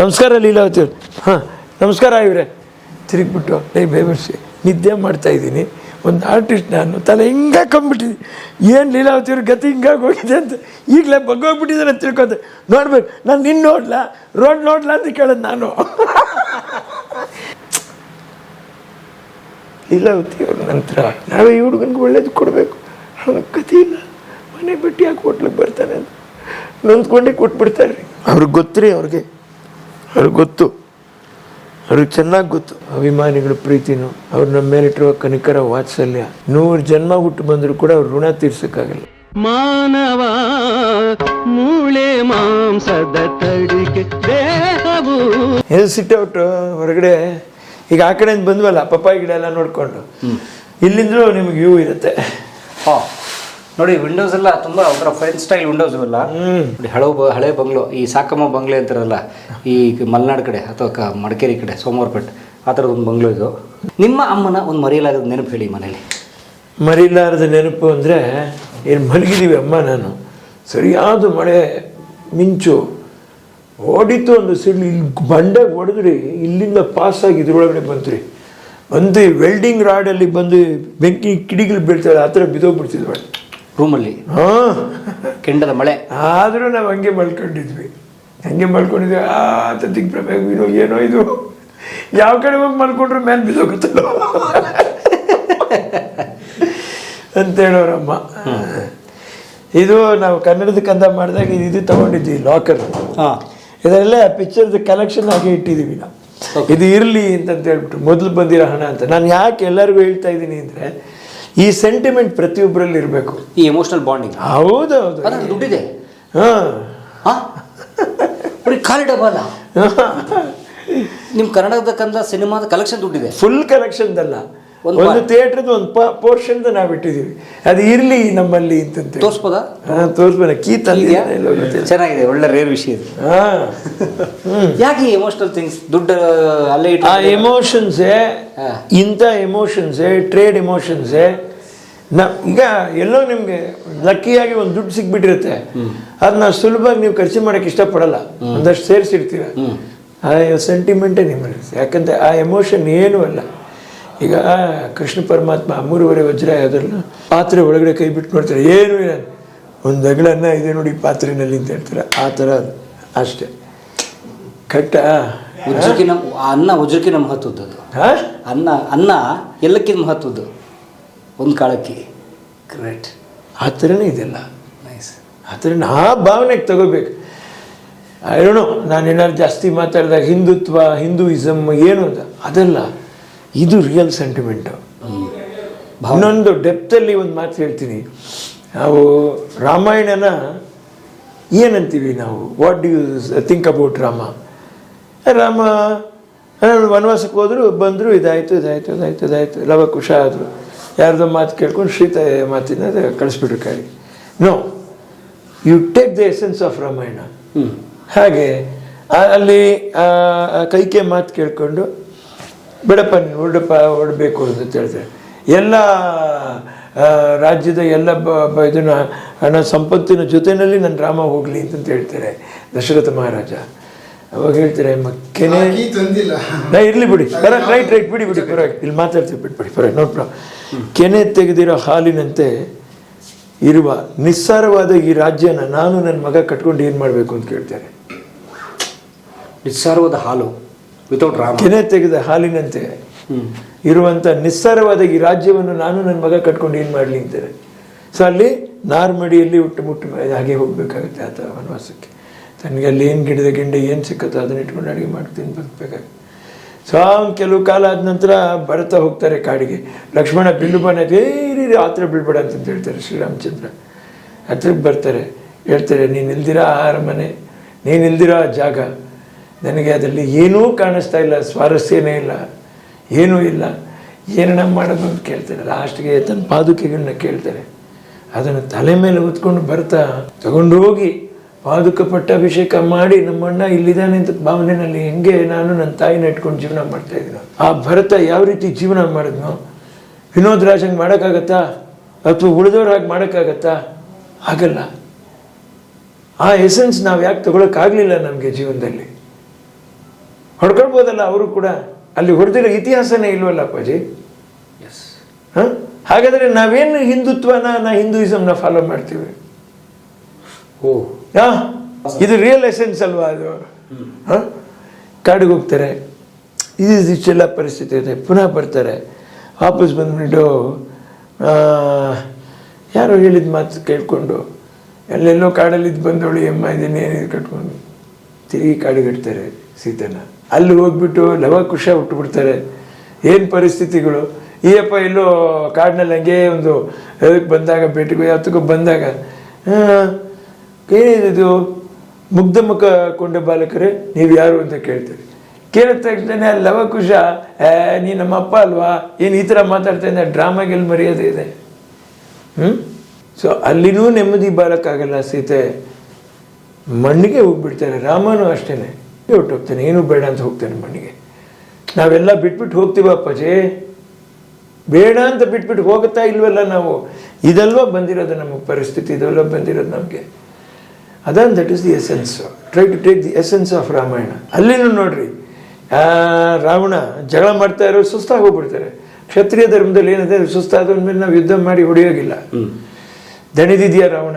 ನಮಸ್ಕಾರ ಲೀಲಾವತಿ ಅವ್ರು. ಹಾಂ, ನಮಸ್ಕಾರ ಇವರೇ. ತಿರುಗಿಬಿಟ್ಟು ಏ ಬೇಬರ್ಸಿ ನಿದ್ದೆ ಮಾಡ್ತಾ ಇದ್ದೀನಿ. ಒಂದು ಆರ್ಟಿಸ್ಟ್ ನಾನು, ತಲೆ ಹಿಂಗೆ ಕಂಬಿಟ್ಟಿದ್ದೀನಿ ಏನು ಲೀಲಾವತಿ ಅವ್ರ, ಗತಿ ಹಿಂಗಾಗಿ ಹೋಗಿದೆ ಅಂತ ಈಗಲೇ ಬಗ್ಗೋಗ್ಬಿಟ್ಟಿದ್ದಾರೆ ತಿಳ್ಕೊತೆ. ನೋಡ್ಬೇಕು, ನಾನು ನಿನ್ನ ನೋಡ್ಲಾ? ರೋಡ್ ನೋಡ್ಲಾ ಅಂತ ಕೇಳೋದು ನಾನು. ಲೀಲಾವತಿ ಅವ್ರ ನಂತರ ನಾವೇ ಈ ಹುಡುಗನಿಗೆ ಒಳ್ಳೇದು ಕೊಡಬೇಕು. ಅವನಿಗೆ ಗತಿ ಇಲ್ಲ. ಮನೆ ಬಿಟ್ಟು ಯಾಕೆ ಹೋಟ್ಲಿಗೆ ಬರ್ತಾನೆ ಅಂತ. ನೊಂದ್ಕೊಂಡೇ ಕೊಟ್ಬಿಡ್ತಾರೆ. ಅವ್ರಿಗೆ ಗೊತ್ತು ರೀ ಅವ್ರಿಗೆ. ಅವ್ರಿಗೆ ಗೊತ್ತು. ಅವ್ರಿಗೆ ಚೆನ್ನಾಗಿ ಗೊತ್ತು. ಅಭಿಮಾನಿಗಳ ಪ್ರೀತಿನೂ ಅವ್ರು ನಮ್ಮ ಮೇಲಿಟ್ಟಿರುವ ಕನಿಕರ ವಾತ್ಸಲ್ಯ. ನೂರು ಜನ್ಮ ಹುಟ್ಟು ಬಂದರೂ ಕೂಡ ಅವ್ರ ಋಣ ತೀರ್ಸಕ್ಕಾಗಲ್ಲ. ಮಾನವ ಮೂಳೆ ಮಾಂಸದ ತಡಿಕೆ ದೇಹವು. ಇದು ಸಿಟ್ಟೌಟ್ ಹೊರಗಡೆ ಈಗ ಆ ಕಡೆಯಿಂದ ಬಂದ್ವಲ್ಲ ಪಪ್ಪಾಯಿ ಗಿಡ ಎಲ್ಲ ನೋಡಿಕೊಂಡು. ಇಲ್ಲಿಂದಲೂ ನಿಮ್ಗೆ ವ್ಯೂ ಇರುತ್ತೆ. ಹಾ. ನೋಡಿ ವಿಂಡೋಸ್ ಎಲ್ಲ ತುಂಬಾ ಒಂಥರ ಫ್ರೆಂಚ್ ಸ್ಟೈಲ್ ವಿಂಡೋಸ್ ಎಲ್ಲ ನೋಡಿ ಹಳೆ ಬ- ಹಳೆ ಬಂಗ್ಲೋ ಈ ಸಾಕಮ್ಮ ಬಂಗ್ಲೆ ಅಂತಾರಲ್ಲ ಈ ಮಲೆನಾಡು ಕಡೆ ಅಥವಾ ಕ ಮಡಿಕೇರಿ ಕಡೆ ಸೋಮವಾರಪೇಟೆ ಆ ಥರದ ಒಂದು ಬಂಗ್ಲೋ ಇದು. ನಿಮ್ಮ ಅಮ್ಮನ ಒಂದು ಮರೆಯಲಾಗದ ನೆನಪು ಹೇಳಿ ಮನೇಲಿ. ಮರಿಲಾರದ ನೆನಪು ಅಂದರೆ ಏನು ಮಲಗಿದ್ದೀವಿ ಅಮ್ಮ ನಾನು. ಸರಿಯಾದ ಮಳೆ ಮಿಂಚು. ಓಡಿತು ಒಂದು ಸಿಡ್ಲು ಇಲ್ಲಿ ಬಂಡೆಗೆ ಹೊಡೆದ್ರಿ ಇಲ್ಲಿಂದ ಪಾಸಾಗಿ ಇದ್ರೊಳಗಡೆ ಬಂತು ರೀ ಬಂದು ವೆಲ್ಡಿಂಗ್ ರಾಡಲ್ಲಿ ಬಂದು ಬೆಂಕಿ ಕಿಡಿಗಳು ಬೀಳ್ತಾಳೆ ಆ ಥರ ಬಿದ್ದೋಗ್ಬಿಡ್ತಿದ್ವಿ. ರೂಮಲ್ಲಿ. ಹಾಂ. ಕೆಂಡದ ಮಳೆ. ಆದರೂ ನಾವು ಹಂಗೆ ಮಲ್ಕೊಂಡಿದ್ವಿ. ಹಂಗೆ ಮಲ್ಕೊಂಡಿದ್ವಿ. ಆ ದಿಗ್ಭ್ರಮೆ ಏನೋ ಏನೋ ಇದು. ಯಾವ ಕಡೆ ಹೋಗಿ ಮಲ್ಕೊಂಡ್ರೆ ಮ್ಯಾನ್ ಬಿದ್ದೋಗುತ್ತಲ್ಲ ಅಂತ ಹೇಳೋರಮ್ಮ. ಇದು ನಾವು ಕನ್ನಡದ ಕಂದ ಮಾಡಿದಾಗ ಇದು ತಗೊಂಡಿದ್ವಿ ಲಾಕರ್ ಹಾಂ. ಇದರಲ್ಲೇ ಪಿಕ್ಚರ್ದು ಕಲೆಕ್ಷನ್ ಆಗಿ ಇಟ್ಟಿದ್ದೀವಿ ನಾವು. ಇದು ಇರಲಿ ಅಂತಂತ ಹೇಳ್ಬಿಟ್ಟು ಮೊದಲು ಬಂದಿರೋ ಹಣ ಅಂತ. ನಾನು ಯಾಕೆ ಎಲ್ಲರಿಗೂ ಹೇಳ್ತಾ ಇದ್ದೀನಿ ಅಂದರೆ ಈ ಸೆಂಟಿಮೆಂಟ್ ಪ್ರತಿಯೊಬ್ಬರಲ್ಲಿ ಇರಬೇಕು. ಈ ಎಮೋಷನಲ್ ಬಾಂಡಿಂಗ್ ಹೌದು ಹೌದು. ಅದ್ರಲ್ಲಿ ದುಡ್ಡಿದೆ. ಹಾಂ. ಹಾ ಬರೀ ಖಾಲಿ ನಿಮ್ಮ ಕನ್ನಡದ ಕಂದ ಸಿನಿಮಾದ ಕಲೆಕ್ಷನ್ ದುಡ್ಡಿದೆ. ಫುಲ್ ಕಲೆಕ್ಷನ್ದಲ್ಲ ಒಂದು ಥಿಯೇಟ್ರದ್ದು ಒಂದು ಪೋರ್ಷನ್ ನಾವು ಬಿಟ್ಟಿದ್ದೀವಿ ಅದು ಇರಲಿ ನಮ್ಮಲ್ಲಿ ಅಂತಂತ ತೋರಿಸ್ಬೋದಾ? ಹಾಂ ತೋರಿಸ್ಬೇಡ ಕೀ ಚೆನ್ನಾಗಿದೆ ಒಳ್ಳೆ ರೇರ್ ವಿಷಯ ಇದು. ಹಾಂ. ಯಾಕೆ ಎಮೋಷನಲ್ ಥಿಂಗ್ಸ್ ದುಡ್ಡು ಅಲ್ಲೇ ಆ ಎಮೋಷನ್ಸೇ. ಇಂಥ ಎಮೋಷನ್ಸೇ ಟ್ರೇಡ್ ಎಮೋಷನ್ಸೇ ನ ಈಗ ಎಲ್ಲೋ ನಿಮಗೆ ಲಕ್ಕಿಯಾಗಿ ಒಂದು ದುಡ್ಡು ಸಿಕ್ಬಿಟ್ಟಿರುತ್ತೆ ಅದನ್ನ ಸುಲಭವಾಗಿ ನೀವು ಖರ್ಚು ಮಾಡೋಕ್ಕೆ ಇಷ್ಟಪಡಲ್ಲ. ಒಂದಷ್ಟು ಸೇರಿಸಿರ್ತೀರ ಆ ಸೆಂಟಿಮೆಂಟೇ ನಿಮ್ಮ ಯಾಕಂದ್ರೆ ಆ ಎಮೋಷನ್ ಏನೂ ಅಲ್ಲ. ಈಗ ಕೃಷ್ಣ ಪರಮಾತ್ಮ ಮೂರುವರೆ ವಜ್ರ ಅದನ್ನು ಪಾತ್ರೆ ಒಳಗಡೆ ಕೈ ಬಿಟ್ಟು ನೋಡ್ತಾರೆ ಏನು ಇಲ್ಲ. ಒಂದು ಅಗಳನ್ನ ಇದೆ ನೋಡಿ ಪಾತ್ರೆನಲ್ಲಿ ಅಂತ ಹೇಳ್ತಾರೆ. ಆ ಥರ ಅಷ್ಟೆ. ಕಟ್ಟ ಆ. ಅನ್ನ ಉಜ್ಜುಕಿನ ಮಹತ್ವದ್ದು ಅನ್ನ ಅನ್ನ ಎಲ್ಲಕ್ಕಿನ ಮಹತ್ವದ್ದು ಒಂದು ಕಾಳಕ್ಕೆ. ಗ್ರೇಟ್ ಆ ಥರನೇ ಇದೆಲ್ಲ. ನೈಸ್ ಆ ಥರ ಆ ಭಾವನೆಗೆ ತಗೋಬೇಕು. ನೋ ನಾನು ಏನಾದ್ರು ಜಾಸ್ತಿ ಮಾತಾಡಿದಾಗ ಹಿಂದುತ್ವ ಹಿಂದೂಯಿಸಮ್ ಏನು ಅಂತ. ಅದಲ್ಲ. ಇದು ರಿಯಲ್ ಸೆಂಟಿಮೆಂಟು ಇನ್ನೊಂದು ಡೆಪ್ತಲ್ಲಿ ಒಂದು ಮಾತು ಹೇಳ್ತೀನಿ. ನಾವು ರಾಮಾಯಣನ ಏನಂತೀವಿ ನಾವು? What do you think about Rama Rama ವನವಾಸಕ್ಕೆ ಹೋದ್ರು ಬಂದರು ಇದಾಯಿತು ಇದಾಯಿತು ಇದಾಯಿತು ಇದಾಯಿತು ಲವ ಕುಶ ಆದರು. ಯಾರ್ದೋ ಮಾತು ಕೇಳ್ಕೊಂಡು ಶ್ರೀತ ಮಾತಿನ ಕಳಿಸ್ಬಿಟ್ರು ಕಾಯಿ no you take the essence of Ramayana ಹಾಗೆ ಅಲ್ಲಿ ಕೈಕೆ ಮಾತು ಕೇಳ್ಕೊಂಡು ಬಿಡಪ್ಪ ನೀನು ಹೊರಡಪ್ಪ ಹೊರಡಬೇಕು ಅಂತ ಹೇಳ್ತಾರೆ. ಎಲ್ಲ ರಾಜ್ಯದ ಎಲ್ಲ ಬ ಇದನ್ನ ಹಣ ಸಂಪತ್ತಿನ ಜೊತೆಯಲ್ಲಿ ನನ್ನ ರಾಮ ಹೋಗಲಿ ಅಂತ ಹೇಳ್ತಾರೆ ದಶರಥ ಮಹಾರಾಜ. ಅವಾಗ ಹೇಳ್ತಾರೆ ಮಕ್ಕೇನೆ ನಾ ಇರಲಿ ಬಿಡಿ. ಕರೆಕ್ಟ್ ರೈಟ್ ರೈಟ್ ಬಿಡಿ ಬಿಡಿ ಪರವಾಗಿ ಇಲ್ಲಿ ಮಾತಾಡ್ತೀವಿ ಬಿಟ್ಬಿಡಿ ಪರವಾಗಿ ನೋ ಪ್ರಾಬ್ಲಮ್ ಕೆನೆ ತೆಗೆದಿರೋ ಹಾಲಿನಂತೆ ಇರುವ ನಿಸ್ಸಾರವಾದ ಈ ರಾಜ್ಯನ ನಾನು ನನ್ನ ಮಗ ಕಟ್ಕೊಂಡು ಏನು ಮಾಡಬೇಕು ಅಂತ ಕೇಳ್ತಾರೆ. ನಿಸ್ಸಾರವಾದ ಹಾಲು. ವಿತೌಟ್ ರಾಮ ಕೆನೆ ತೆಗೆದ ಹಾಲಿನಂತೆ ಇರುವಂಥ ನಿಸ್ಸಾರವಾದ ಈ ರಾಜ್ಯವನ್ನು ನಾನು ನನ್ನ ಮಗ ಕಟ್ಕೊಂಡು ಏನು ಮಾಡಲಿ ಅಂತಾರೆ. ಸೊ ಅಲ್ಲಿ ನಾರ್ಮಡಿಯಲ್ಲಿ ಹುಟ್ಟು ಮುಟ್ಟು ಹಾಗೆ ಹೋಗಬೇಕಾಗುತ್ತೆ ಆತ ವನವಾಸಕ್ಕೆ. ತನಗೆ ಅಲ್ಲಿ ಏನು ಗಿಡದ ಗಿಂಡೆ ಏನು ಸಿಕ್ಕತ್ತೋ ಅದನ್ನ ಇಟ್ಕೊಂಡು ಅಡುಗೆ ಮಾಡ್ತೀನಿ ಬದುಕಬೇಕಾಗುತ್ತೆ ಸೊ ಕೆಲವು ಕಾಲ ಆದ ನಂತರ ಬರ್ತಾ ಹೋಗ್ತಾರೆ ಕಾಡಿಗೆ. ಲಕ್ಷ್ಮಣ ಬಿಲ್ಲು ಬನ್ನ ಏರಿ ಆ ಥರ ಅಂತ ಹೇಳ್ತಾರೆ ಶ್ರೀರಾಮಚಂದ್ರ. ಹತ್ರಕ್ಕೆ ಬರ್ತಾರೆ, ಹೇಳ್ತಾರೆ, ನೀನು ಇಲ್ದಿರೋ ಆಹಾರ ಮನೆ ನೀನು ಇಲ್ದಿರೋ ಜಾಗ. ನನಗೆ ಅದರಲ್ಲಿ ಏನೂ ಕಾಣಿಸ್ತಾ ಇಲ್ಲ, ಸ್ವಾರಸ್ಯನೇ ಇಲ್ಲ, ಏನೂ ಇಲ್ಲ. ಏನನ್ನ ಮಾಡೋದು ಅಂತ ಕೇಳ್ತಾರೆ. ಲಾಸ್ಟ್ಗೆ ತನ್ನ ಪಾದುಕೆಗಳನ್ನ ಕೇಳ್ತಾರೆ. ಅದನ್ನು ತಲೆ ಮೇಲೆ ಹೊತ್ಕೊಂಡು ಬರ್ತಾ ತಗೊಂಡು ಹೋಗಿ ಪಾದುಕ ಪಟ್ಟಾಭಿಷೇಕ ಮಾಡಿ ನಮ್ಮಣ್ಣ ಇಲ್ಲಿದ್ದಾನೆ ಅಂತ ಭಾವನೆಯಲ್ಲಿ ಹೆಂಗೆ ನಾನು ನನ್ನ ತಾಯಿನ ಇಟ್ಕೊಂಡು ಜೀವನ ಮಾಡ್ತಾ ಇದ್ದೀನೋ ಆ ಭರತ ಯಾವ ರೀತಿ ಜೀವನ ಮಾಡಿದ್ನೋ. ವಿನೋದ್ ಹಂಗೆ ಮಾಡೋಕ್ಕಾಗತ್ತಾ? ಅಥವಾ ಉಳಿದವ್ರು ಹಾಗೆ ಮಾಡೋಕ್ಕಾಗತ್ತಾ? ಆಗಲ್ಲ. ಆ ಎಸೆನ್ಸ್ ನಾವು ಯಾಕೆ ತಗೊಳಕ್ಕಾಗಲಿಲ್ಲ ನಮಗೆ ಜೀವನದಲ್ಲಿ? ಹೊಡ್ಕೊಳ್ಬೋದಲ್ಲ ಅವರು ಕೂಡ? ಅಲ್ಲಿ ಹೊಡೆದಿರೋ ಇತಿಹಾಸನೇ ಇಲ್ವಲ್ಲ ಅಪ್ಪಾಜಿ? ಎಸ್ ಹ? ಹಾಗಾದ್ರೆ ನಾವೇನು ಹಿಂದುತ್ವನ ನಾ ಹಿಂದೂಯಿಸಮ್ನ ಫಾಲೋ ಮಾಡ್ತೀವಿ? ಓ. ಹಾಂ ಇದು ರಿಯಲ್ ಎಸೆನ್ಸ್ ಅಲ್ವಾ ಅದು? ಹಾಂ? ಕಾಡಿಗೆ ಹೋಗ್ತಾರೆ. ಇದು ಇಷ್ಟೆಲ್ಲ ಪರಿಸ್ಥಿತಿ ಇದೆ. ಪುನಃ ಬರ್ತಾರೆ. ವಾಪಸ್ ಬಂದ್ಬಿಟ್ಟು ಯಾರೋ ಹೇಳಿದ ಮಾತು ಕೇಳಿಕೊಂಡು ಎಲ್ಲೆಲ್ಲೋ ಕಾಡಲ್ಲಿದ್ದು ಬಂದವಳು ಎಮ್ಮ ಇದನ್ನೇನಿದ್ ಕಟ್ಕೊಂಡು ತಿರುಗಿ ಕಾಡಿಗಿಡ್ತಾರೆ ಸೀತನ. ಅಲ್ಲಿ ಹೋಗ್ಬಿಟ್ಟು ಲವಕುಶ ಹುಟ್ಟುಬಿಡ್ತಾರೆ. ಏನು ಪರಿಸ್ಥಿತಿಗಳು? ಈಯಪ್ಪ ಎಲ್ಲೋ ಕಾಡಿನಲ್ಲಿ ಹಂಗೆ ಒಂದು ಅದಕ್ಕೆ ಬಂದಾಗ ಬೇಟೆಗೆ ಹತ್ತಕ್ಕೂ ಬಂದಾಗ ಏನಿದು? ಮುಗ್ಧ ಮುಖ ಕೊಂಡ ಬಾಲಕರೇ, ನೀವು ಯಾರು ಅಂತ ಕೇಳ್ತಾರೆ. ಕೇಳಿದ ತಕ್ಷಣ ಲವಕುಶ ಏ ನೀ ನಮ್ಮ ಅಪ್ಪ ಅಲ್ವಾ? ಏನು ಈ ಥರ ಮಾತಾಡ್ತಾ ಇದ್ದ? ಡ್ರಾಮಾಗೆಲ್ಲಿ ಮರ್ಯಾದೆ ಇದೆ? ಹ್ಞೂ ಸೊ ಅಲ್ಲಿನೂ ನೆಮ್ಮದಿ ಬಾಲಕ್ಕಾಗಲ್ಲ ಸೀತೆ. ಮಣ್ಣಿಗೆ ಹೋಗ್ಬಿಡ್ತಾರೆ, ರಾಮನು ಅಷ್ಟೇನೆ ಹೋಗ್ತೇನೆ. ಏನೂ ಬೇಡ ಅಂತ ಹೋಗ್ತೇನೆ ಮಣ್ಣಿಗೆ. ನಾವೆಲ್ಲ ಬಿಟ್ಬಿಟ್ಟು ಹೋಗ್ತೀವ ಅಪ್ಪಾಜಿ. ಬೇಡ ಅಂತ ಬಿಟ್ಬಿಟ್ಟು ಹೋಗುತ್ತಾ ಇಲ್ವಲ್ಲ ನಾವು? ಇದಲ್ವಾ ಬಂದಿರೋದು ನಮಗೆ ಪರಿಸ್ಥಿತಿ ಇದೆಲ್ಲ ಬಂದಿರೋದು ನಮಗೆ? ಅದಾನ್ that is the essence try to take the essence of Ramayana ಅಲ್ಲಿನೂ ನೋಡ್ರಿ. ಆ, ರಾವಣ ಜಗಳ ಮಾಡ್ತಾ ಇರೋ ಸುಸ್ತಾಗಿ ಹೋಗ್ಬಿಡ್ತಾರೆ. ಕ್ಷತ್ರಿಯ ಧರ್ಮದಲ್ಲಿ ಏನಿದೆ ಸುಸ್ತಾದ ಮೇಲೆ ನಾವು ಯುದ್ಧ ಮಾಡಿ ಹೊಡೆಯೋಗಿಲ್ಲ. ದಣಿದಿದ್ಯಾ ರಾವಣ?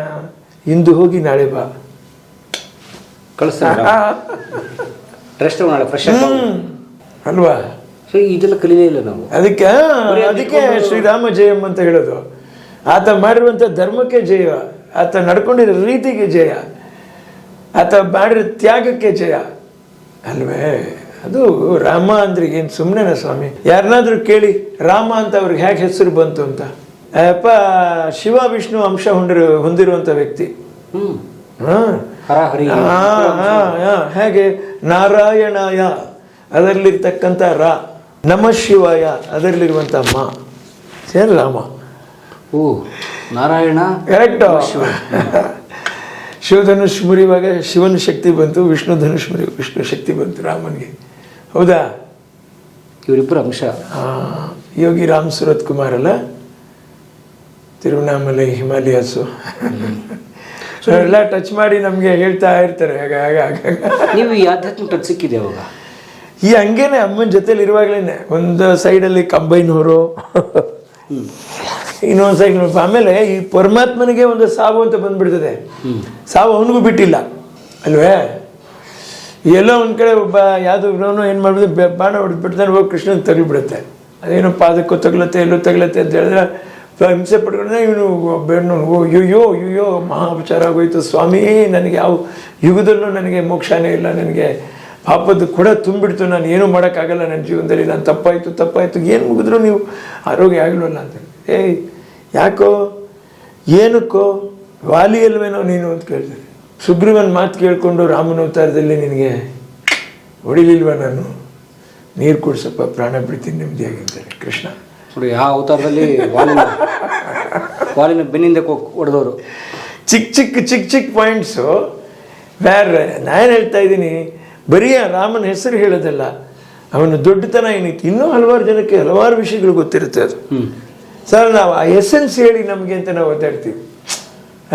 ಇಂದು ಹೋಗಿ ನಾಳೆ ಬಾ. ಕಳಿಸ್ತಾರೆ ರೆಸ್ಟ್ ನಾಳೆ ಫ್ರೆಶ್. ಅಲ್ವಾ? ಸೊ ಇದೆಲ್ಲ ಕಲೀಲೇ ಇಲ್ಲ ನಾವು. ಅದಕ್ಕೆ ಅದಕ್ಕೆ ಶ್ರೀರಾಮ ಜಯಂ ಅಂತ ಹೇಳೋದು. ಆತ ಮಾಡಿರುವಂಥ ಧರ್ಮಕ್ಕೆ ಜಯ ಆತ ನಡ್ಕೊಂಡಿರೋ ರೀತಿಗೆ ಜಯ ಆತ ಮಾಡಿರೋ ತ್ಯಾಗಕ್ಕೆ ಜಯ. ಅಲ್ವೇ? ಅದು ರಾಮ ಅಂದ್ರೆ ಏನು ಸುಮ್ಮನೆನ ಸ್ವಾಮಿ? ಯಾರನ್ನಾದ್ರೂ ಕೇಳಿ ರಾಮ ಅಂತ ಅವ್ರಿಗೆ ಹೇಗೆ ಹೆಸರು ಬಂತು ಅಂತ. ಅಪ್ಪ ಶಿವ ವಿಷ್ಣು ಅಂಶ ಹೊಂದಿರೋ ಹೊಂದಿರುವಂಥ ವ್ಯಕ್ತಿ. ಹ್ಞೂ ಹಾ. ಹೇಗೆ? ನಾರಾಯಣಾಯ ಅದರಲ್ಲಿರ್ತಕ್ಕಂಥ ರಾ ನಮ ಶಿವಾಯ ಅದರಲ್ಲಿರುವಂಥ ಮ. ಸೇರ್ ರಾಮ? ಓ ನಾರಾಯಣ ಕರೆಕ್ಟ್ ಶಿವಧನುಷ್ ಮುರಿಯುವಾಗ ಶಿವನ ಶಕ್ತಿ ಬಂತು ವಿಷ್ಣು ಧನುಷ್ ಮುರಿ ವಿಷ್ಣು ಶಕ್ತಿ ಬಂತು ರಾಮನಿಗೆ. ಹೌದಾ? ಇವರಿಬ್ಬರು ಅಂಶ. ಯೋಗಿ ರಾಮ್ ಸುರತ್ ಕುಮಾರ್ ಅಲ್ಲ ತಿರುವಣ್ಣಾಮಲೈ ಹಿಮಾಲಯಾಸು ಎಲ್ಲ ಟಚ್ ಮಾಡಿ ನಮಗೆ ಹೇಳ್ತಾ ಇರ್ತಾರೆ. ಆಗ ಆಗ ಹಾಗ. ನೀವು ಈ ಆಧ್ಯಾತ್ಮಿಕ ಟಚ್ ಸಿಕ್ಕಿದೆ ಅವಾಗ? ಈ ಹಂಗೇನೆ ಅಮ್ಮನ ಜೊತೆಲಿ ಇರುವಾಗಲೇ ಒಂದು ಸೈಡಲ್ಲಿ ಕಂಬೈನ್ ಹೊರು ಇನ್ನೊಂದು ಸೈಡ್ ಆಮೇಲೆ ಈ ಪರಮಾತ್ಮನಿಗೆ ಒಂದು ಸಾವು ಅಂತ ಬಂದ್ಬಿಡ್ತದೆ. ಸಾವು ಅವನಿಗೂ ಬಿಟ್ಟಿಲ್ಲ. ಅಲ್ವೇ? ಎಲ್ಲೋ ಒಂದು ಕಡೆ ಒಬ್ಬ ಯಾವುದು ಏನು ಮಾಡ್ಬಿಟ್ಟು ಬಾಣ ಹೊಡೆದ್ಬಿಡ್ತಾನೆ ಹೋಗಿ ಕೃಷ್ಣನ್ ತಗಿಬಿಡುತ್ತೆ ಅದೇನೋ ಪಾದಕ್ಕೂ ತಗಲತ್ತೆ ಎಲ್ಲೋ ತಗಲತ್ತೆ ಅಂತ ಹೇಳಿದ್ರೆ ಹಿಂಸೆ ಪಡ್ಕೊಂಡ್ರೆ ಇವನು ಬೆಣ್ಣು ಅಯ್ಯೋ ಅಯ್ಯೋ ಮಹಾಪಚಾರ ಆಗೋಯ್ತು. ಸ್ವಾಮಿ, ನನಗೆ ಯಾವ ಯುಗದಲ್ಲೂ ನನಗೆ ಮೋಕ್ಷನೇ ಇಲ್ಲ, ನನಗೆ ಪಾಪದ ಕೂಡ ತುಂಬಿಡ್ತು, ನಾನು ಏನೂ ಮಾಡೋಕ್ಕಾಗಲ್ಲ, ನನ್ನ ಜೀವನದಲ್ಲಿ ನಾನು ತಪ್ಪಾಯಿತು ತಪ್ಪಾಯಿತು, ಏನು ಮುಗಿದ್ರು ನೀವು ಆರೋಗ್ಯ ಆಗಲಿಲ್ಲ ಅಂತ ಏಯ್, ಯಾಕೋ, ಏನಕ್ಕೋ ವಾಲಿ ಅಲ್ವೇನೋ ನೀನು ಅಂತ ಕೇಳ್ತೀನಿ ಸುಗ್ರೀವನ್ ಮಾತು ಕೇಳಿಕೊಂಡು ರಾಮನ ಅವತಾರದಲ್ಲಿ ನಿನಗೆ ಹೊಡಿಲಿಲ್ವ ನಾನು? ನೀರು ಕುಡಿಸಪ್ಪ, ಪ್ರಾಣ ಬಿಡ್ತೀನಿ ನೆಮ್ಮದಿಯಾಗಿರ್ತಾರೆ ಕೃಷ್ಣ. ನೋಡಿ ಆ ಅವತಾರದಲ್ಲಿ ವಾಲಿನ ವಾಲಿನ ಬೆನ್ನಿಂದ ಹೊಡೆದವರು. ಚಿಕ್ಕ ಚಿಕ್ಕ ಚಿಕ್ಕ ಚಿಕ್ಕ ಪಾಯಿಂಟ್ಸು ಬೇರೆ ನಾನು ಹೇಳ್ತಾ ಇದ್ದೀನಿ ಬರೀ ರಾಮನ ಹೆಸರು ಹೇಳೋದಲ್ಲ ಅವನ ದೊಡ್ಡತನ ಏನಿತ್ತು? ಇನ್ನೂ ಹಲವಾರು ಜನಕ್ಕೆ ಹಲವಾರು ವಿಷಯಗಳು ಗೊತ್ತಿರುತ್ತೆ ಅದು. ಸರ್ ನಾವು ಆ ಎಸೆನ್ಸ್ ಹೇಳಿ ನಮಗೆ ಅಂತ ನಾವು ಓದಾಡ್ತೀವಿ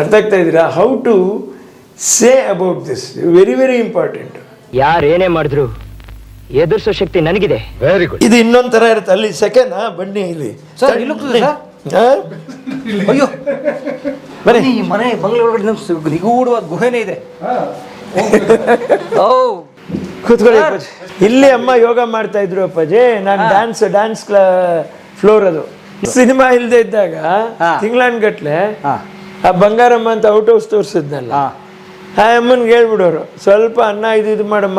ಅರ್ಥ ಆಗ್ತಾ ಇದ್ದೀರಾ? How to say about this very very important ಯಾರೇನೇ ಮಾಡಿದ್ರು ಎದುರಿಸೋ ಶಕ್ತಿ ನನಗಿದೆ. ವೆರಿ ಗುಡ್ ಇದು ಇನ್ನೊಂದ್ ತರ ಇರುತ್ತೆ. ಅಲ್ಲಿ ಸೆಕೆಂಡ್ ಬನ್ನಿ ಇಲ್ಲಿ. ಸರ್, ಇಲ್ಲಿ ಹೋಗ್ತದೆ ಸರ್? ಹಾ? ಅಯ್ಯೋ. ಬನ್ನಿ. ಈ ಮನೆ ಬಂಗ್ಲೆ ಒಳಗಡೆ ನಮ್ ಸು- ನಿಗೂಢವಾದ ಗುಹೆನೇ ಇದೆ. ಓ. ಕೂತ್ಕೊಳ್ಳಿ ಅಪ್ಪಾಜಿ ಇಲ್ಲಿ ಅಮ್ಮ ಯೋಗ ಮಾಡ್ತಾ ಇದ್ರು ಅಪ್ಪಾಜಿ. ನಾನು ಡ್ಯಾನ್ಸ್ ಡ್ಯಾನ್ಸ್ ಕ್ಲಾ ಫ್ಲೋರ್ ಅದು. ಸಿನಿಮಾ ಇಲ್ಲದೆ ಇದ್ದಾಗ ಹಾ. ತಿಂಗಳನ್ಗಟ್ಲೆ ಹಾ. ಆ ಬಂಗಾರಮ್ಮ ಅಂತ ಔಟ್ ಹೌಸ್ ತೋರಿಸಿದ್ನಲ್ಲ. ಹಾ. ಆ ಅಮ್ಮನ್ಗೆ ಹೇಳ್ಬಿಡೋರು ಸ್ವಲ್ಪ ಅನ್ನ ಇದು ಇದು ಮಾಡಮ್ಮ.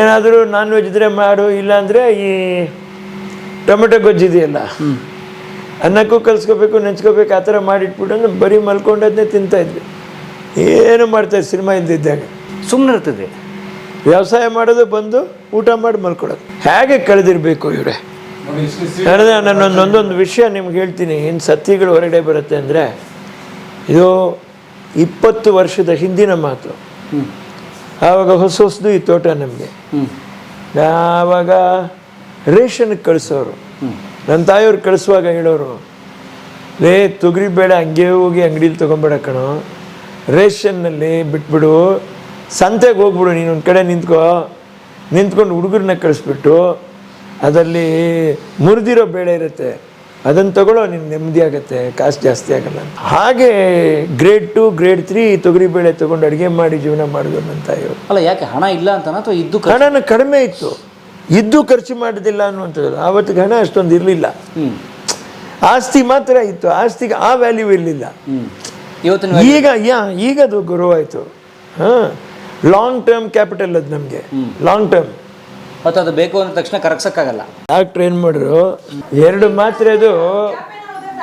ಏನಾದರೂ ನಾನ್ ವೆಜ್ ಇದ್ರೆ ಮಾಡು ಇಲ್ಲಾಂದ್ರೆ ಈ ಟೊಮೆಟೊ ಗೊಜ್ಜಿದೆಯಲ್ಲ ಅನ್ನಕ್ಕೂ ಕಲ್ಸ್ಕೋಬೇಕು ನೆಂಚ್ಕೋಬೇಕು ಆ ಥರ ಮಾಡಿಟ್ಬಿಟ್ಟು ಅಂದ್ರೆ ಬರೀ ಮಲ್ಕೊಂಡದ್ನೇ ತಿಂತಾ ಇದ್ವಿ. ಏನು ಮಾಡ್ತಾ ಸಿನಿಮಾ ಇದ್ದಿದ್ದಾಗ ಸುಮ್ಮನೆ ಇರ್ತದೆ ವ್ಯವಸಾಯ ಮಾಡೋದು ಬಂದು ಊಟ ಮಾಡಿ ಮಲ್ಕೊಳ್ಳೋದು. ಹೇಗೆ ಕಳೆದಿರಬೇಕು ಇವರೇ? ನಾನೊಂದು ನಾನು ಒಂದೊಂದು ವಿಷಯ ನಿಮ್ಗೆ ಹೇಳ್ತೀನಿ. ಇನ್ನು ಸತ್ಯಗಳು ಹೊರಗಡೆ ಬರುತ್ತೆ ಅಂದರೆ ಇದು ಇಪ್ಪತ್ತು ವರ್ಷದ ಹಿಂದಿನ ಮಾತು. ಆವಾಗ ಹೊಸ ಹೊಸದು ಈ ತೋಟ ನಮಗೆ. ಆವಾಗ ರೇಷನ್ಗೆ ಕಳಿಸೋರು. ನನ್ನ ತಾಯಿಯವ್ರು ಕಳಿಸುವಾಗ ಹೇಳೋರು ಲೇ ತೊಗರಿ ಬೇಡ ಹಂಗೆ ಹೋಗಿ ಅಂಗಡೀಲಿ ತೊಗೊಂಬೇಡ ಕಣೋ. ರೇಷನ್ನಲ್ಲಿ ಬಿಟ್ಬಿಡು ಸಂತೆಗೆ ಹೋಗ್ಬಿಡು ನೀನು ಒಂದು ಕಡೆ ನಿಂತ್ಕೋ. ನಿಂತ್ಕೊಂಡು ಹುಡುಗರನ್ನ ಕಳಿಸ್ಬಿಟ್ಟು ಅದರಲ್ಲಿ ಮುರಿದಿರೋ ಬೇಳೆ ಇರುತ್ತೆ. ಅದನ್ನು ತಗೊಳ್ಳೋ ನಿನ್ನ ನೆಮ್ಮದಿ ಆಗುತ್ತೆ ಕಾಸು ಜಾಸ್ತಿ ಆಗಲ್ಲ ಅಂತ. ಹಾಗೆ ಗ್ರೇಡ್ ಟು ಗ್ರೇಡ್ ತ್ರೀ ತೊಗರಿ ಬೇಳೆ ತೊಗೊಂಡು ಅಡುಗೆ ಮಾಡಿ ಜೀವನ ಮಾಡಿದ್ರು ನನ್ನ ತಾಯಿಯವರು. ಅಲ್ಲ ಯಾಕೆ ಹಣ ಇಲ್ಲ ಅಂತ ಅಥವಾ ಇದ್ದು ಹಣನ ಕಡಿಮೆ ಇತ್ತು. ಇದ್ದು ಖರ್ಚು ಮಾಡೋದಿಲ್ಲ ಅನ್ನುವಂಥದ್ದು ಆವತ್ತಿಗೆ ಹಣ ಅಷ್ಟೊಂದು ಇರಲಿಲ್ಲ. ಆಸ್ತಿ ಮಾತ್ರ ಇತ್ತು. ಆಸ್ತಿಗೆ ಆ ವ್ಯಾಲ್ಯೂ ಇರಲಿಲ್ಲ. ಇವತ್ತು ಈಗ ಯಾ ಈಗ ಅದು ಗುರು ಆಯಿತು. ಹಾಂ. ಲಾಂಗ್ ಟರ್ಮ್ ಕ್ಯಾಪಿಟಲ್ ಅದು ನಮಗೆ. ಲಾಂಗ್ ಟರ್ಮ್ ಮತ್ತು ಅದು ಬೇಕು ಅಂದ ತಕ್ಷಣ ಕರಗ್ಸೋಕ್ಕಾಗಲ್ಲ. ಡಾಕ್ಟ್ರ್ ಏನು ಮಾಡಿದ್ರು? ಎರಡು ಮಾತ್ರೆದು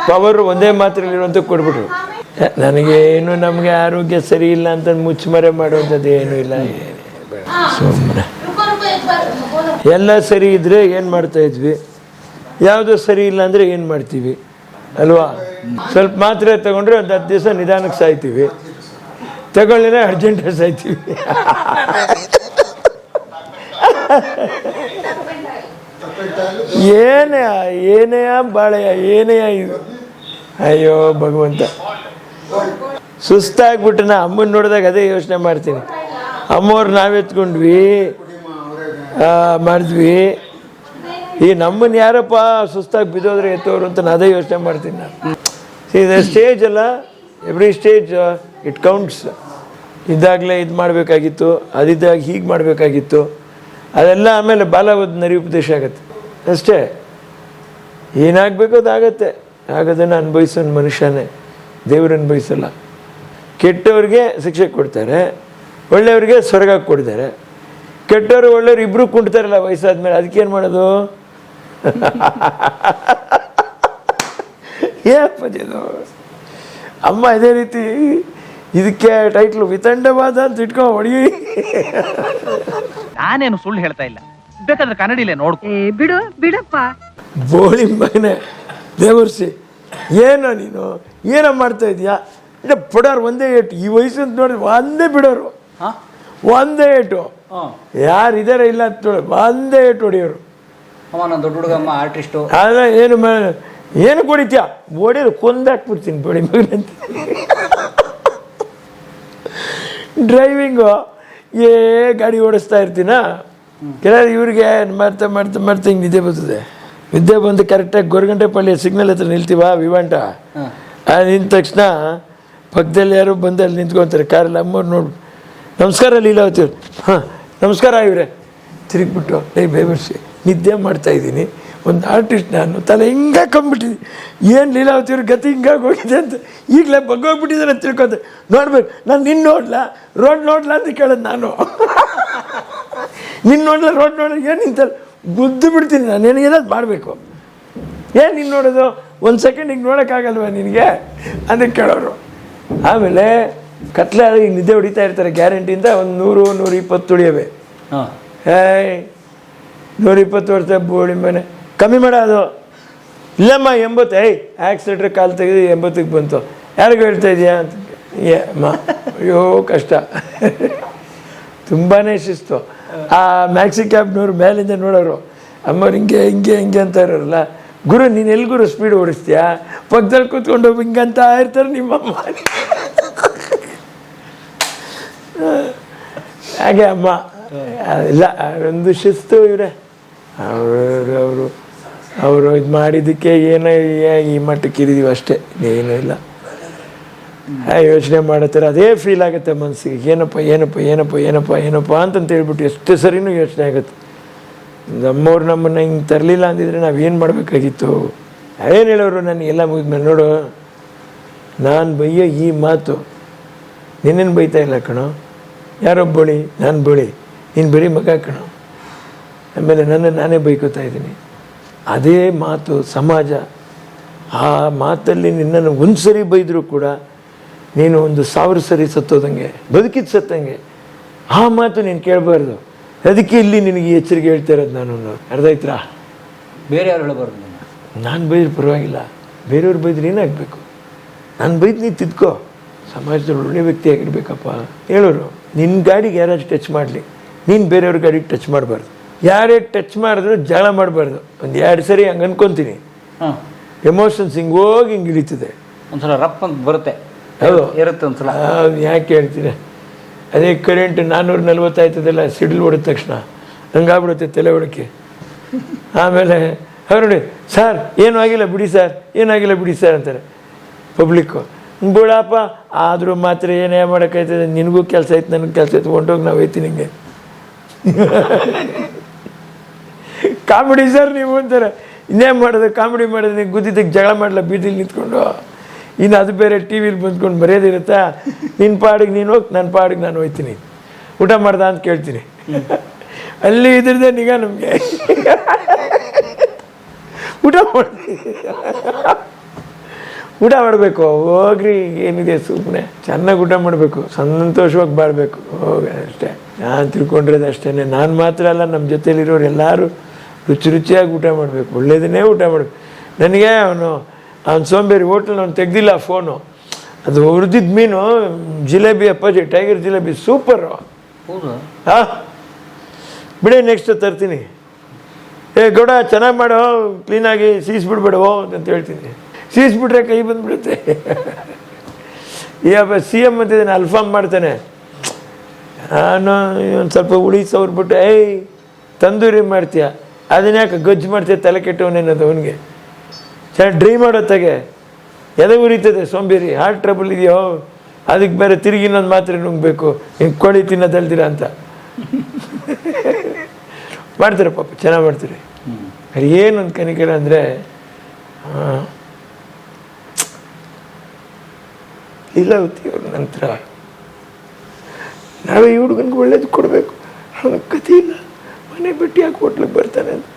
ಪವರ್ ಒಂದೇ ಮಾತ್ರೆಲಿರುವಂತ ಕೊಟ್ಬಿಟ್ರು ನನಗೆ ಏನು ನಮಗೆ ಆರೋಗ್ಯ ಸರಿ ಇಲ್ಲ ಅಂತ ಮುಚ್ಚುಮರೆ ಮಾಡುವಂಥದ್ದು ಏನೂ ಇಲ್ಲ. ಸುಮ್ಮನೆ ಎಲ್ಲ ಸರಿ ಇದ್ದರೆ ಏನು ಮಾಡ್ತಾ ಇದ್ವಿ? ಯಾವುದು ಸರಿ ಇಲ್ಲ ಅಂದರೆ ಏನು ಮಾಡ್ತೀವಿ? ಅಲ್ವಾ? ಸ್ವಲ್ಪ ಮಾತ್ರೆ ತಗೊಂಡ್ರೆ ಒಂದು ಹತ್ತು ದಿವಸ ನಿಧಾನಕ್ಕೆ ಸಾಯ್ತೀವಿ. ತಗೊಳ್ಳಿದ್ರೆ ಅರ್ಜೆಂಟಾಗಿ ಸಾಯ್ತೀವಿ. ಏನೇ ಏನೆಯ ಬಾಳೆಯ ಏನೆಯ ಇದು. ಅಯ್ಯೋ, ಭಗವಂತ. ಸುಸ್ತಾಗ್ಬಿಟ್ಟು ನಾ ಅಮ್ಮನ ನೋಡಿದಾಗ ಅದೇ ಯೋಚನೆ ಮಾಡ್ತೀನಿ. ಅಮ್ಮವ್ರು ನಾವೆತ್ಕೊಂಡ್ವಿ. ಮಾಡಿದ್ವಿ. ಈ ನಮ್ಮನ್ನ ಯಾರಪ್ಪ ಸುಸ್ತಾಗಿ ಬಿದ್ದೋದ್ರೆ ಎತ್ತೋರು ಅಂತ ನಾನು ಅದೇ ಯೋಚನೆ ಮಾಡ್ತೀನಿ ನಾನು. ಇದು ಸ್ಟೇಜ್ ಅಲ್ಲ ಎವ್ರಿ ಸ್ಟೇಜ್ ಇಟ್ ಕೌಂಟ್ಸ್ ಇದ್ದಾಗಲೇ ಇದು ಮಾಡಬೇಕಾಗಿತ್ತು, ಅದಿದ್ದಾಗ ಹೀಗೆ ಮಾಡಬೇಕಾಗಿತ್ತು. ಅದೆಲ್ಲ ಆಮೇಲೆ ಬಾಲವದ ನರಿ ಉಪದೇಶ ಆಗುತ್ತೆ. ಅಷ್ಟೇ. ಏನಾಗಬೇಕು ಅದಾಗತ್ತೆ ಆಗೋದನ್ನು ಅನುಭವಿಸೋ ಮನುಷ್ಯನೇ. ದೇವರು ಅನುಭವಿಸಲ್ಲ. ಕೆಟ್ಟವ್ರಿಗೆ ಶಿಕ್ಷೆ ಕೊಡ್ತಾರೆ. ಒಳ್ಳೆಯವ್ರಿಗೆ ಸ್ವರ್ಗ ಕೊಡ್ತಾರೆ. ಕೆಟ್ಟವರು ಒಳ್ಳೆಯವ್ರು ಇಬ್ಬರು ಕುಂಟ್ತಾರಲ್ಲ ವಯಸ್ಸಾದ್ಮೇಲೆ, ಅದಕ್ಕೇನು ಮಾಡೋದು? ಏನಪ್ಪ ಅಮ್ಮ ಇದೇ ರೀತಿ ಇದಕ್ಕೆ ಟೈಟ್ಲು ವಿತಂಡವಾದ ಅಂತ ಇಟ್ಕೊಂಡು ಹೊಡಿ. ನಾನೇನು ಸುಳ್ಳು ಹೇಳ್ತಾ ಇಲ್ಲ. ಬೇಕಾದ್ರೆ ಕನ್ನಡಿಲೇ ನೋಡ್ಕೊ. ಏ ಬಿಡು ಬಿಡಪ್ಪ. ಬೋಳಿ ಮಗನೇ ದೇವರ್ಸಿ ಏನೋ ನೀನು ಏನ ಮಾಡ್ತಾ ಇದೀಯಾ? ಇಲ್ಲ ಬಿಡೋರು ಒಂದೇ ಏಟು ಈ ವಯಸ್ಸು ನೋಡಿ ಒಂದೇ ಬಿಡೋರು. ಹಾ? ಒಂದೇ ಏಟು. ಹಾಂ. ಯಾರು ಇದಾರೆ ಇಲ್ಲ ಅಂತ ನೋಡಿ ಒಂದೇ ಏಟು ಹೊಡಿಯೋರು. ಅಮ್ಮ ನಾನು ದೊಡ್ಡ ಹುಡುಗಮ್ಮ ಆರ್ಟಿಸ್ಟು. ಆದ್ರೆ ಏನು ಮಾ ಏನು ಕುಡಿತೀಯ? ಹೊಡಿಯೋದು ಕೊಂದಾಕ್ಬಿಡ್ತೀನಿ ಬೋಳಿ ಮಗನಂತ ಡ್ರೈವಿಂಗು ಏ ಗಾಡಿ ಓಡಿಸ್ತಾ ಇರ್ತೀನ? ಕೆಲವರು ಇವ್ರಿಗೆ ಮಾಡ್ತಾ ಮಾಡ್ತಾ ಮಾಡ್ತಾ ಹಿಂಗೆ ನಿದ್ದೆ ಬರ್ತದೆ. ನಿದ್ದೆ ಬಂದು ಕರೆಕ್ಟಾಗಿ ಗೊರಗಂಟೆ ಪಳ್ಳಿ ಸಿಗ್ನಲ್ ಹತ್ರ ನಿಲ್ತೀವ ವಿವಾಂಟ? ಆ ನಿಂತ ತಕ್ಷಣ ಪಕ್ಕದಲ್ಲಿ ಯಾರು ಬಂದು ಅಲ್ಲಿ ನಿಂತ್ಕೊತಾರೆ. ಕಾರಲ್ಲಿ ಅಮ್ಮವ್ರು ನೋಡಿ ನಮಸ್ಕಾರ ಲೀಲಾವತಿ ಹಾಂ ನಮಸ್ಕಾರ ಇವ್ರೆ. ತಿರುಗಿಬಿಟ್ಟು ಏ ಬೇಬರ್ಸಿ ನಿದ್ದೆ ಮಾಡ್ತಾ ಇದ್ದೀನಿ. ಒಂದು ಆರ್ಟಿಸ್ಟ್ ನಾನು ತಲೆ ಹಿಂಗೆ ಕಂಬಿಟ್ಟಿದ್ದೀನಿ ಏನು ಲೀಲಾವತಿ ಅವ್ರ ಗತಿ ಹಿಂಗಾಗಿ ಹೋಗಿದೆ ಅಂತ ಈಗಲೇ ಬಗ್ಗೋಗ್ಬಿಟ್ಟಿದ್ದಾರೆ ತಿಳ್ಕೊತೆ ನೋಡ್ಬೇಕು ನಾನು ನಿನ್ನ ನೋಡ್ಲಾ? ರೋಡ್ ನೋಡ್ಲಾ ಅಂತ ಕೇಳೋದು ನಾನು. ನಿನ್ನ ನೋಡಲ್ಲ ರೋಡ್ ನೋಡಲ್ಲ ಏನು ನಿಂತಲ್ಲ? ಗುದ್ದು ಬಿಡ್ತೀನಿ ನಾನು. ಏನಾದ್ರು ಮಾಡಬೇಕು. ಏನು ನಿನ್ನ ನೋಡೋದು? ಒಂದು ಸೆಕೆಂಡ್ ಹಿಂಗೆ ನೋಡೋಕ್ಕಾಗಲ್ವ ನಿನಗೆ? ಅದಕ್ಕೆ ಕೇಳೋರು. ಆಮೇಲೆ ಕತ್ಲೆ ಈಗ ನಿದ್ದೆ ಹೊಡಿತಾ ಇರ್ತಾರೆ ಗ್ಯಾರಂಟಿಯಿಂದ ಒಂದು ನೂರು ನೂರ ಇಪ್ಪತ್ತು ತುಳಿಯವೆ ಹಾಂ. ಏಯ್ ನೂರ ಇಪ್ಪತ್ತು ವರ್ಷ ಬೋಳಿ ಮನೆ. ಕಮ್ಮಿ ಮಾಡ ಅದು. ಇಲ್ಲಮ್ಮ ಎಂಬತ್ತು. ಐ ಆಕ್ಸಿಲೇಟ್ರ್ ಕಾಲು ತೆಗೆದು ಎಂಬತ್ತಕ್ಕೆ ಬಂತು. ಯಾರಿಗೂ ಹೇಳ್ತಾ ಇದೆಯಾ ಅಂತ ಏ ಅಮ್ಮ. ಅಯ್ಯೋ ಕಷ್ಟ. ತುಂಬಾ ಶಿಸ್ತು. ಆ ಮ್ಯಾಕ್ಸಿ ಕ್ಯಾಬ್ನವ್ರು ಮೇಲಿಂದ ನೋಡೋರು, ಅಮ್ಮವ್ರು ಹಿಂಗೆ ಹಿಂಗೆ ಹಿಂಗೆ ಅಂತ ಇರೋರಲ್ಲ, ಗುರು, ನೀನು ಎಲ್ಲಿ ಗುರು ಸ್ಪೀಡ್ ಓಡಿಸ್ತೀಯಾ? ಪಕ್ಕದಲ್ಲಿ ಕೂತ್ಕೊಂಡು ಹೋಗಿ ಅಂತ ಇರ್ತಾರೆ ನಿಮ್ಮಮ್ಮ. ಹಾಗೆ ಅಮ್ಮ. ಇಲ್ಲ, ಒಂದು ಶಿಸ್ತು ಇವರೇ. ಅವರು ಅವರು ಅವರು ಇದು ಮಾಡಿದ್ದಕ್ಕೆ ಏನೋ ಈ ಮಟ್ಟಕ್ಕೆ ಇರಿದೀವಿ ಅಷ್ಟೇ, ಏನೂ ಇಲ್ಲ. ಯೋಚನೆ ಮಾಡುತ್ತಾರೆ ಅದೇ ಫೀಲ್ ಆಗುತ್ತೆ ಮನಸ್ಸಿಗೆ ಏನಪ್ಪ ಏನಪ್ಪ ಏನಪ್ಪ ಏನಪ್ಪ ಏನಪ್ಪ ಅಂತಂತ ಹೇಳ್ಬಿಟ್ಟು ಎಷ್ಟು ಸರಿನೂ ಯೋಚನೆ ಆಗುತ್ತೆ. ನಮ್ಮವ್ರು ನಮ್ಮನ್ನು ಹಿಂಗೆ ತರಲಿಲ್ಲ ಅಂದಿದ್ರೆ ನಾವು ಏನು ಮಾಡಬೇಕಾಗಿತ್ತು? ಏನು ಹೇಳೋರು ನನಗೆ ಎಲ್ಲ ಮುಗಿದ್ಮೇಲೆ ನೋಡು, ನಾನು ಬೈಯೋ ಈ ಮಾತು ನಿನ್ನೇನು ಬೈತಾ ಇಲ್ಲ ಕಣೋ. ಯಾರೋ ಬಳಿ ನಾನು ಬಳಿ. ನೀನು ಬರೀ ಮಗ ಕಣೋ. ಆಮೇಲೆ ನನ್ನ ನಾನೇ ಬೈಕೋತಾ ಇದ್ದೀನಿ. ಅದೇ ಮಾತು ಸಮಾಜ. ಆ ಮಾತಲ್ಲಿ ನಿನ್ನನ್ನು ಒಂದು ಸರಿ ಬೈದರೂ ಕೂಡ ನೀನು ಒಂದು ಸಾವಿರ ಸರಿ ಸತ್ತೋದಂಗೆ ಬದುಕಿದ್ದು ಸತ್ತಂಗೆ. ಆ ಮಾತು ನೀನು ಕೇಳಬಾರ್ದು. ಅದಕ್ಕೆ ಇಲ್ಲಿ ನಿನಗೆ ಎಚ್ಚರಿಕೆ ಹೇಳ್ತಾ ಇರೋದು ನಾನು ಅರ್ಧ ಆಯ್ತಾ? ಬೇರೆ ಯಾರು ಹೇಳಬಾರ್ದು ನಾನು ಬೈದ್ರೆ ಪರವಾಗಿಲ್ಲ. ಬೇರೆಯವ್ರು ಬೈದ್ರೆ ಏನಾಗಬೇಕು? ನಾನು ಬೈದು ನೀನು ತಿದ್ಕೋ. ಸಮಾಜದಲ್ಲಿ ಒಳ್ಳೆ ವ್ಯಕ್ತಿ ಆಗಿರ್ಬೇಕಪ್ಪ. ಹೇಳೋರು ನಿನ್ನ ಗಾಡಿಗೆ ಯಾರಾದ್ರೂ ಟಚ್ ಮಾಡಲಿ. ನೀನು ಬೇರೆಯವ್ರ ಗಾಡಿಗೆ ಟಚ್ ಮಾಡಬಾರ್ದು. ಯಾರೇ ಟಚ್ ಮಾಡಿದ್ರು ಜಾಳ ಮಾಡಬಾರ್ದು. ಒಂದು ಎರಡು ಸರಿ ಹಂಗೆ ಅನ್ಕೊತೀನಿ. ಹಾಂ. ಎಮೋಷನ್ಸ್ ಹಿಂಗೆ ಹೋಗಿ ಹಿಂಗೆ ಇಳಿತದೆ. ಒಂಥರ ರಪ್ ಅಂತ ಬರುತ್ತೆ. ಹೌದು. ಇರುತ್ತೆ ಒಂದ್ಸಲ. ಯಾಕೆ ಹೇಳ್ತೀನಿ? ಅದೇ ಕರೆಂಟ್ ನಾನ್ನೂರ ನಲ್ವತ್ತಾಯ್ತದಲ್ಲ ಸಿಡಿಲು ಹೊಡೆದ ತಕ್ಷಣ. ಹಂಗಾಗ್ಬಿಡುತ್ತೆ ತಲೆ ಒಳಕ್ಕೆ. ಆಮೇಲೆ ಅವ್ರು ನೋಡಿ ಸರ್ ಏನೂ ಆಗಿಲ್ಲ ಬಿಡಿ ಸರ್ ಏನಾಗಿಲ್ಲ ಬಿಡಿ ಸರ್ ಅಂತಾರೆ ಪಬ್ಲಿಕ್ಕು. ಬಿಡಪ್ಪ ಆದರೂ ಮಾತ್ರ ಏನೇ ಮಾಡೋಕ್ಕಾಯ್ತದೆ? ನಿನಗೂ ಕೆಲಸ ಐತೆ ನನಗೆ ಕೆಲಸ ಐತೆ ಹೊಂಟೋಗಿ ನಾವು ಐತಿ ನಿಂಗೆ. ಕಾಮಿಡಿ ಸರ್ ನೀವು ಅಂತಾರೆ. ಇನ್ನೇನು ಮಾಡೋದು? ಕಾಮಿಡಿ ಮಾಡೋದು ನೀವು ಗುದ್ದಿದ್ದಕ್ಕೆ ಜಗಳ ಮಾಡಲ್ಲ ಬೀದಿಲಿ ನಿಂತ್ಕೊಂಡು? ಇನ್ನು ಅದು ಬೇರೆ ಟಿ ವಿಲಿ ಬಂದ್ಕೊಂಡು ಬರೆಯೋದಿರುತ್ತಾ ನಿನ್ನ ಪಾಡಿಗೆ ನೀನು ಹೋಗಿ ನನ್ನ ಪಾಡಿಗೆ ನಾನು ಹೋಯ್ತೀನಿ. ಊಟ ಮಾಡ್ದ ಅಂತ ಕೇಳ್ತೀನಿ. ಅಲ್ಲಿ ಇದ್ರದ್ದೇ ನಿಗಾ ನಮಗೆ. ಊಟ ಮಾಡಿ ಊಟ ಮಾಡಬೇಕು. ಹೋಗ್ರಿ, ಏನಿದೆ ಸುಮ್ಮನೆ ಚೆನ್ನಾಗಿ ಊಟ ಮಾಡಬೇಕು. ಸಂತೋಷವಾಗಿ ಬಾಳಬೇಕು. ಹೋಗ, ಅಷ್ಟೇ. ನಾನು ತಿಳ್ಕೊಂಡಿರೋದು ಅಷ್ಟೇ ನಾನು ಮಾತ್ರ ಅಲ್ಲ ನಮ್ಮ ಜೊತೆಲಿರೋರು ಎಲ್ಲರೂ ರುಚಿ ರುಚಿಯಾಗಿ ಊಟ ಮಾಡಬೇಕು. ಒಳ್ಳೆಯದನ್ನೇ ಊಟ ಮಾಡಬೇಕು. ನನಗೆ ಅವನು ಅವನು ಸೋಂಬೇರಿ ಹೋಟ್ಲ್ ಅವ್ನು ತೆಗ್ದಿಲ್ಲ ಫೋನು. ಅದು ಹುರಿದಿದ್ದ ಮೀನು ಜಿಲೇಬಿ ಅಪ್ಪಾಜಿ ಟೈಗರ್ ಜಿಲೇಬಿ ಸೂಪರು. ಹಾಂ? ಬಿಡಿ ನೆಕ್ಸ್ಟ್ ತರ್ತೀನಿ. ಏ ಗೌಡ ಚೆನ್ನಾಗಿ ಮಾಡೋ ಕ್ಲೀನಾಗಿ ಸೀಸ್ಬಿಡ್ಬೇಡವೋ ಅಂತ ಹೇಳ್ತೀನಿ. ಸೀಸ್ಬಿಟ್ರೆ ಕೈ ಬಂದ್ಬಿಡುತ್ತೆ. ಈಗ ಸಿ ಎಂ ಅಂತಿದ್ದಾನೆ ಅಲ್ಫಾಮ್ ಮಾಡ್ತಾನೆ. ನಾನು ಒಂದು ಸ್ವಲ್ಪ ಹುಳಿ ಸವ್ರ್ಬಿಟ್ಟು ಏಯ್ ತಂದೂರಿ ಮಾಡ್ತೀಯ? ಅದನ್ನ ಯಾಕೆ ಗೊಜ್ಜು ಮಾಡ್ತೀಯ ತಲೆ ಕೆಟ್ಟವನೇನದು ಅವನಿಗೆ? ಚೆನ್ನಾಗಿ ಡ್ರೈ ಮಾಡೋತ್ತಾಗೆ ಎದೆ ಉರಿತದೆ ಸೋಂಬೇರಿ. ಹಾರ್ಟ್ ಟ್ರಬಲ್ ಇದೆಯೋ? ಅದಕ್ಕೆ ಬೇರೆ ತಿರುಗಿ ಇನ್ನೊಂದು ಮಾತ್ರೆ ನುಂಗಬೇಕು. ಹಿಂಗೆ ಕೋಳಿ ತಿನ್ನೋದಲ್ದಿರ ಅಂತ. ಮಾಡ್ತಾರೆ ಪಾಪ ಚೆನ್ನಾಗಿ ಮಾಡ್ತೀರಿ. ಅದು ಏನೊಂದು ಕನಿಕರ ಅಂದರೆ ಇಲ್ಲ ಅವ್ರ ನಂತರ ನಾವೇ ಈ ಹುಡುಗನಿಗೆ ಒಳ್ಳೇದು ಕೊಡಬೇಕು. ಅವನ ಕಥೆ ಇಲ್ಲ. ಮನೆ ಬಿಟ್ಟು ಯಾಕೆ ಹೋಟ್ಲಿಗೆ ಬರ್ತಾನೆ ಅಂತ.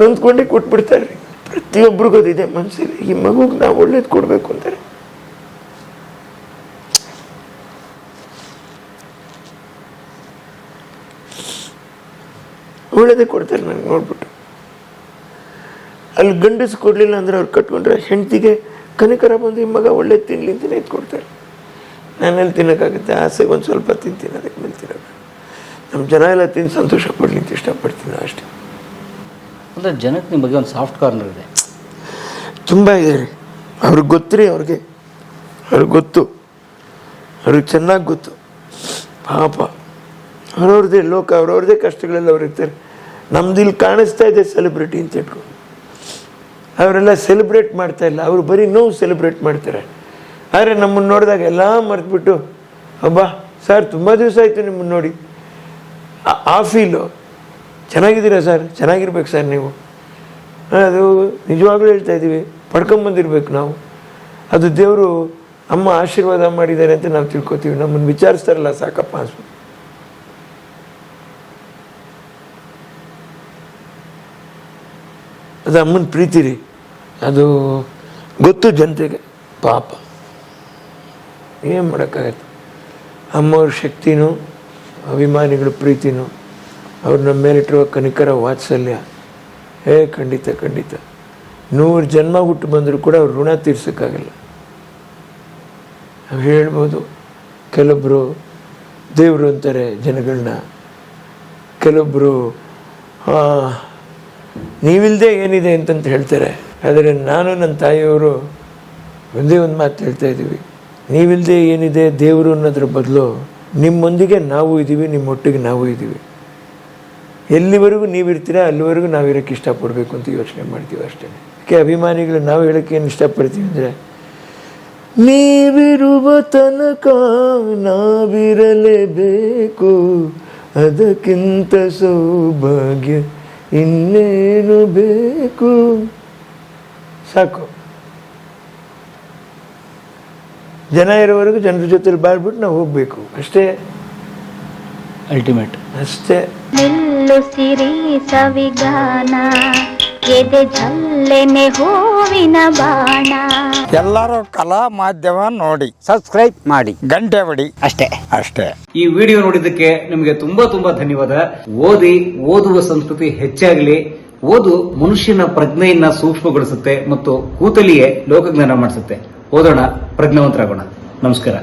ನೊಂದ್ಕೊಂಡೇ ಕೊಟ್ಬಿಡ್ತಾರೆ ಪ್ರತಿಯೊಬ್ಬರಿಗೂ ಅದಿದೆ ಮನಸ್ಸಿಗೆ ಈ ಮಗುಗೆ ನಾವು ಒಳ್ಳೇದು ಕೊಡಬೇಕು ಅಂತಾರೆ ಒಳ್ಳೇದೇ ಕೊಡ್ತಾರೆ ನನಗೆ ನೋಡ್ಬಿಟ್ಟು. ಅಲ್ಲಿ ಗಂಡಸು ಕೊಡಲಿಲ್ಲ ಅಂದರೆ ಅವ್ರು ಕಟ್ಕೊಂಡ್ರೆ ಹೆಂಡತಿಗೆ ಕನಕರ ಬಂದು ಈ ಮಗ ಒಳ್ಳೇದು ತಿನ್ನಲಿ ಅಂತಲೇ ಇದು ಕೊಡ್ತಾರೆ. ನಾನೆಲ್ಲಿ ತಿನ್ನೋಕ್ಕಾಗುತ್ತೆ? ಆಸೆಗೆ ಒಂದು ಸ್ವಲ್ಪ ತಿಂತೀನಿ, ಅದಕ್ಕೆ ಮೇಲೆ ತಿನ್ನೋದು. ನಮ್ಮ ಜನ ಎಲ್ಲ ತಿಂದು ಸಂತೋಷ ಪಡ್ಲಿ ಅಂತ ಇಷ್ಟಪಡ್ತೀನಿ ಅಂದರೆ ಜನಕ್ಕೆ ನಿಮ್ಮ ಬಗ್ಗೆ ಒಂದು ಸಾಫ್ಟ್ ಕಾರ್ನರ್ ಇದೆ. ತುಂಬ ಇದೆ ರೀ. ಅವ್ರಿಗೆ ಗೊತ್ತು ರೀ ಅವ್ರಿಗೆ. ಅವ್ರಿಗೆ ಗೊತ್ತು. ಅವ್ರಿಗೆ ಚೆನ್ನಾಗಿ ಗೊತ್ತು. ಪಾಪ. ಅವ್ರವ್ರದ್ದೇ ಲೋಕ, ಅವ್ರವ್ರದ್ದೇ ಕಷ್ಟಗಳೆಲ್ಲ ಅವ್ರು ಇರ್ತಾರೆ. ನಮ್ದು ಇಲ್ಲಿ ಕಾಣಿಸ್ತಾ ಇದೆ ಸೆಲೆಬ್ರಿಟಿ ಅಂತ ಹೇಳ್ಕೊ. ಅವರೆಲ್ಲ ಸೆಲೆಬ್ರೇಟ್ ಮಾಡ್ತಾ ಇಲ್ಲ. ಅವರು ಬರೀ ನೋವು ಸೆಲೆಬ್ರೇಟ್ ಮಾಡ್ತಾರೆ. ಆದರೆ ನಮ್ಮನ್ನು ನೋಡಿದಾಗ ಎಲ್ಲ ಮರೆತುಬಿಟ್ಟು, ಅಬ್ಬಾ, ಸರ್, ತುಂಬ ದಿವಸ ಆಯಿತು ನಿಮ್ಮನ್ನು ನೋಡಿ. ಆ ಫೀಲು ಚೆನ್ನಾಗಿದ್ದೀರಾ ಸರ್? ಚೆನ್ನಾಗಿರ್ಬೇಕು ಸರ್ ನೀವು. ಅದು ನಿಜವಾಗ್ಲೂ ಹೇಳ್ತಾ ಇದ್ದೀವಿ. ಪಡ್ಕೊಂಬಂದಿರ್ಬೇಕು ನಾವು. ಅದು ದೇವರು ಅಮ್ಮ ಆಶೀರ್ವಾದ ಮಾಡಿದ್ದಾರೆ ಅಂತ ನಾವು ತಿಳ್ಕೊತೀವಿ. ನಮ್ಮನ್ನು ವಿಚಾರಿಸ್ತಾರಲ್ಲ ಸಾಕಪ್ಪ ಅನ್ಸ್ಬಿಟ್ಟು ಅದು ಅಮ್ಮನ ಪ್ರೀತಿ ರೀ. ಅದು ಗೊತ್ತು ಜನತೆಗೆ. ಪಾಪ. ಏನು ಮಾಡೋಕ್ಕಾಗತ್ತೆ? ಅಮ್ಮವ್ರ ಶಕ್ತಿನೂ, ಅಭಿಮಾನಿಗಳ ಪ್ರೀತಿನೂ ಅವ್ರು ನಮ್ಮ ಮೇಲಿಟ್ಟಿರುವ ಕನಿಕರ ವಾತ್ಸಲ್ಯ. ಏ ಖಂಡಿತ ಖಂಡಿತ. ನೂರು ಜನ್ಮ ಹುಟ್ಟು ಬಂದರೂ ಕೂಡ ಅವ್ರು ಋಣ ತೀರ್ಸೋಕ್ಕಾಗಲ್ಲ. ನಾವು ಹೇಳ್ಬೋದು ಕೆಲವೊಬ್ಬರು ದೇವರು ಅಂತಾರೆ ಜನಗಳನ್ನ ಕೆಲವೊಬ್ಬರು ನೀವಿಲ್ಲದೆ ಏನಿದೆ ಅಂತಂತ ಹೇಳ್ತಾರೆ. ಆದರೆ ನಾನು ನನ್ನ ತಾಯಿಯವರು ಒಂದೇ ಒಂದು ಮಾತು ಹೇಳ್ತಾ ಇದ್ದೀವಿ. ನೀವಿಲ್ಲದೆ ಏನಿದೆ ದೇವರು ಅನ್ನೋದ್ರ ಬದಲು ನಿಮ್ಮೊಂದಿಗೆ ನಾವು ಇದ್ದೀವಿ, ನಿಮ್ಮೊಟ್ಟಿಗೆ ನಾವು ಇದ್ದೀವಿ. ಎಲ್ಲಿವರೆಗೂ ನೀವಿರ್ತೀರಾ ಅಲ್ಲಿವರೆಗೂ ನಾವು ಇರೋಕ್ಕೆ ಇಷ್ಟಪಡಬೇಕು ಅಂತ ಯೋಚನೆ ಮಾಡ್ತೀವಿ ಅಷ್ಟೇ. ಯಾಕೆ ಅಭಿಮಾನಿಗಳು ನಾವು ಹೇಳೋಕ್ಕೆ ಏನು ಇಷ್ಟಪಡ್ತೀವಿ ಅಂದರೆ ನೀವಿರುವ ತನಕ ನಾವಿರಲೇಬೇಕು ಅದಕ್ಕಿಂತ ಸೌಭಾಗ್ಯ ಇನ್ನೇನು ಬೇಕು? ಸಾಕು. ಜನ ಇರೋವರೆಗೂ ಜನರ ಜೊತೆಲಿ ಬಾಳ್ಬಿಟ್ಟು ನಾವು ಹೋಗಬೇಕು. ಅಷ್ಟೇ. ಅಲ್ಟಿಮೇಟ್ ಅಷ್ಟೇ. ನಿಲ್ಲು ಸಿರಿ ಸವಿಗಾನ ಎದೆ ಜಲ್ಲೆನೆ ಹೂವಿನ ಬಾಣ. ಎಲ್ಲರೂ ಕಲಾ ಮಾಧ್ಯಮ ನೋಡಿ ಸಬ್ಸ್ಕ್ರೈಬ್ ಮಾಡಿ. ಗಂಟೆ ಬಡಿ. ಅಷ್ಟೇ. ಅಷ್ಟೇ. ಈ ವಿಡಿಯೋ ನೋಡಿದ್ದಕ್ಕೆ ನಿಮಗೆ ತುಂಬಾ ತುಂಬಾ ಧನ್ಯವಾದ. ಓದಿ ಓದುವ ಸಂಸ್ಕೃತಿ ಹೆಚ್ಚಾಗಲಿ. ಓದು ಮನುಷ್ಯನ ಪ್ರಜ್ಞೆಯನ್ನ ಸೂಕ್ಷ್ಮಗೊಳಿಸುತ್ತೆ ಮತ್ತು ಕೂತಲಿಯೇ ಲೋಕಜ್ಞಾನ ಮಾಡಿಸುತ್ತೆ. ಓದೋಣ ಪ್ರಜ್ಞಾವಂತರಾಗೋಣ. ನಮಸ್ಕಾರ.